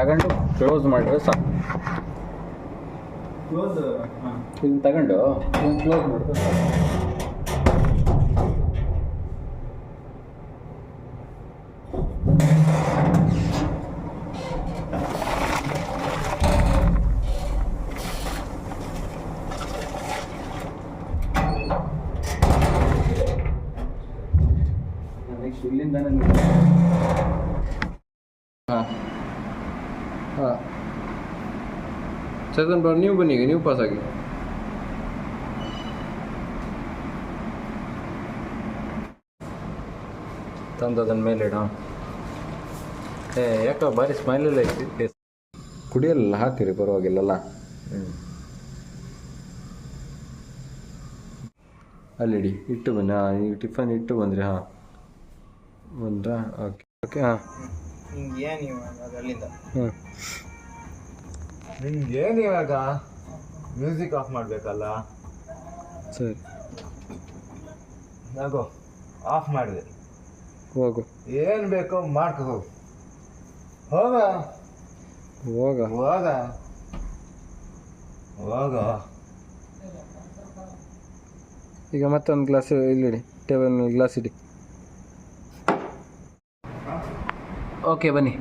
ತಗೊಂಡು ಕ್ಲೋಸ್ ಮಾಡಿದ್ರೆ ಸಾಕು. ಕ್ಲೋಸ್ ಇದನ್ನ ತಗೊಂಡು ಕ್ಲೋಸ್ ಮಾಡಿದ್ರೆ ಸಾಕು. ನೆಕ್ಸ್ಟ್ ಇಲ್ಲಿಂದಾನೆ ಹಾಂ. ಹಾಂ. ಚೇತನ್ ಬರ್ ನೀವು ಬನ್ನಿ ಈಗ ನೀವು ಪಾಸ್ ಆಗಿ. ತಂದು ಅದನ್ನ ಮೇಲೆ ಇಡ. ಏ ಯಾಕೋ ಭಾರಿ ಸ್ಮೈಲೆಲ್ಲ ಐತಿ ಕುಡಿಯಲ್ಲ ಹಾಕಿರಿ ಪರವಾಗಿಲ್ಲಲ್ಲ. ಅಲ್ಲಿಡಿ ಇಟ್ಟು ಬನ್ನಿ ಹಾಂ ಈಗ ಟಿಫನ್ ಇಟ್ಟು ಬಂದ್ರಿ ಹಾಂ. ಬಂದ್ರಾ? ಓಕೆ ಓಕೆ ಹಾಂ. ನಿಂಗೆ ಏನು ಇವಾಗ ಅಲ್ಲಿಂದ? ಹ್ಞೂ ನಿಮ್ಗೆ ಏನು ಇವಾಗ? ಮ್ಯೂಸಿಕ್ ಆಫ್ ಮಾಡಬೇಕಲ್ಲ? ಸರಿ. ನಾಗೋ ಆಫ್ ಮಾಡಿದೆ. ಹೋಗು. ಏನು ಬೇಕೋ ಮಾಡ್ಕೊ ಹೋಗು. ಹೋಗ. ಹೋಗ. ಹೋಗ. ಹೋಗ. ಈಗ ಮತ್ತೊಂದು ಗ್ಲಾಸ್ ಇಲ್ಲಿಡಿ ಟೇಬಲ್ ಮೇಲೆ ಗ್ಲಾಸ್ ಇಡಿ. ಓಕೆ ಬನ್ನಿ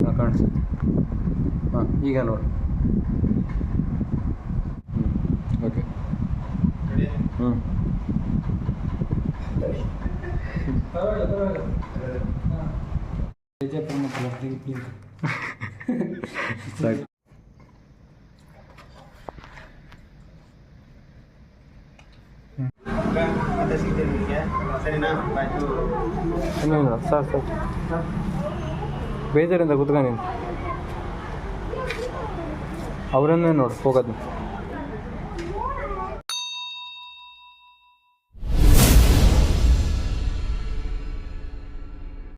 ಹಾಂ ಕಾಣಿಸುತ್ತೆ ಹಾಂ ಈಗ ನೋಡು ಹ್ಞೂ ಓಕೆ ಹ್ಞೂ ಸಾಕು ಮತ್ತೆ ಸಾಕು ಸಾಕು. ಬೇಜಾರಿಂದ ಕುತ್ಕೊಂಡು ನೀನು. ಅವರನ್ನೇ ನೋಡು ಹೋಗೋದು